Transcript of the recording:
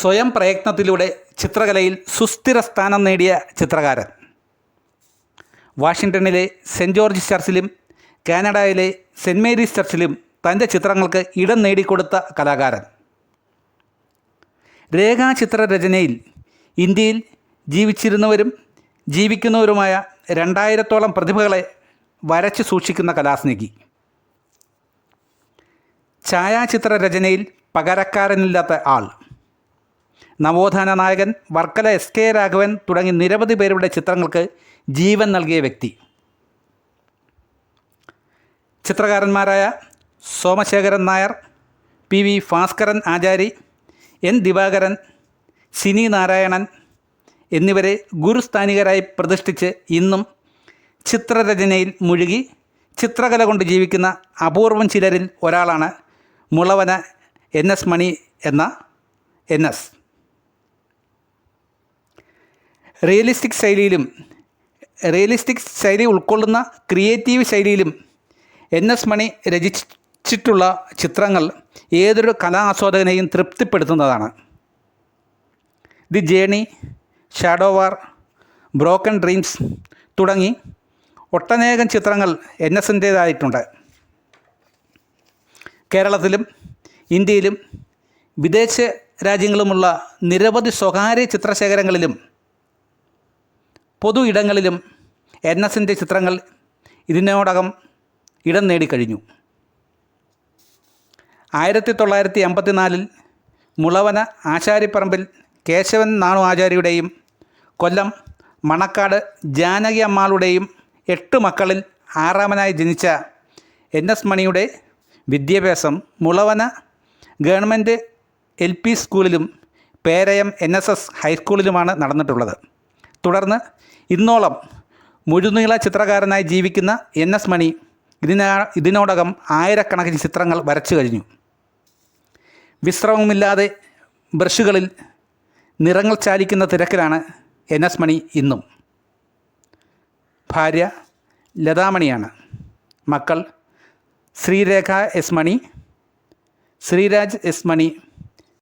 സ്വയം പ്രയത്നത്തിലൂടെ ചിത്രകലയിൽ സുസ്ഥിര സ്ഥാനം നേടിയ ചിത്രകാരൻ. വാഷിങ്ടണിലെ സെന്റ് ജോർജ് ചർച്ചിലും കാനഡയിലെ സെന്റ് മേരീസ് ചർച്ചിലും തന്റെ ചിത്രങ്ങൾക്ക് ഇടം നേടിക്കൊടുത്ത കലാകാരൻ. രേഖാചിത്ര രചനയിൽ ഇന്ത്യയിൽ ജീവിച്ചിരുന്നവരും ജീവിക്കുന്നവരുമായ രണ്ടായിരത്തോളം പ്രതിഭകളെ വരച്ച് സൂക്ഷിക്കുന്ന കലാസ്നേഹി. ഛായാചിത്ര രചനയിൽ പകരക്കാരനില്ലാത്ത ആൾ. നവോത്ഥാന നായകൻ വർക്കല എസ് കെ രാഘവൻ തുടങ്ങി നിരവധി പേരുടെ ചിത്രങ്ങൾക്ക് ജീവൻ നൽകിയ വ്യക്തി. ചിത്രകാരന്മാരായ Somasekharan Nair P V Bhaskaran Achari N Divakaran Cini Narayanan എന്നിവരെ ഗുരുസ്ഥാനികരായി പ്രതിഷ്ഠിച്ച് ഇന്നും ചിത്രരചനയിൽ മുഴുകി ചിത്രകല കൊണ്ട് ജീവിക്കുന്ന അപൂർവം ചിലരിൽ ഒരാളാണ് മുളവന എൻ എസ് മണി എന്ന എൻ എസ്. റിയലിസ്റ്റിക് ശൈലിയിലും റിയലിസ്റ്റിക് ശൈലി ഉൾക്കൊള്ളുന്ന ക്രിയേറ്റീവ് ശൈലിയിലും എൻ എസ് മണി രചിച്ചിട്ടുള്ള ചിത്രങ്ങൾ ഏതൊരു കലാസ്വാദകനെയും തൃപ്തിപ്പെടുത്തുന്നതാണ്. The journey shadow war broken dreams തുടങ്ങി ഒട്ടനേകം ചിത്രങ്ങൾ എൻ എസിന്റേതായിട്ടുണ്ട് കേരളത്തിലും ഇന്ത്യയിലും വിദേശ രാജ്യങ്ങളുമുള്ള നിരവധി സ്വകാര്യ ചിത്രശേഖരങ്ങളിലും പൊതു ഇടങ്ങളിലും എൻ എസിന്റെ ചിത്രങ്ങൾ ഇതിനോടകം ഇടം നേടിക്കഴിഞ്ഞു ആയിരത്തി തൊള്ളായിരത്തി എൺപത്തിനാലിൽ മുളവന ആശാരിപ്പറമ്പിൽ കേശവൻ നാണു ആചാര്യയുടെയും കൊല്ലം മണക്കാട് ജാനകി അമ്മാളുടെയും എട്ട് മക്കളിൽ ആറാമനായി ജനിച്ച എൻ എസ് മണിയുടെ വിദ്യാഭ്യാസം മുളവന ഗവൺമെന്റ് എൽ പി സ്കൂളിലും പേരയം എൻ എസ് എസ് ഹൈസ്കൂളിലുമാണ് നടന്നിട്ടുള്ളത്. തുടർന്ന് ഇന്നോളം മുഴുനീള ചിത്രകാരനായി ജീവിക്കുന്ന എൻ എസ് മണി ഇതിനാ ഇതിനോടകം ആയിരക്കണക്കിന് ചിത്രങ്ങൾ വരച്ചു കഴിഞ്ഞു. വിശ്രമമില്ലാതെ ബ്രഷുകളിൽ നിറങ്ങൾ ചാലിക്കുന്ന തിരക്കിലാണ് എൻ എസ് മണി ഇന്നും. ഭാര്യ ലതാമണിയാണ്. മക്കൾ ശ്രീരേഖ എസ് മണി ശ്രീരാജ് എസ് മണി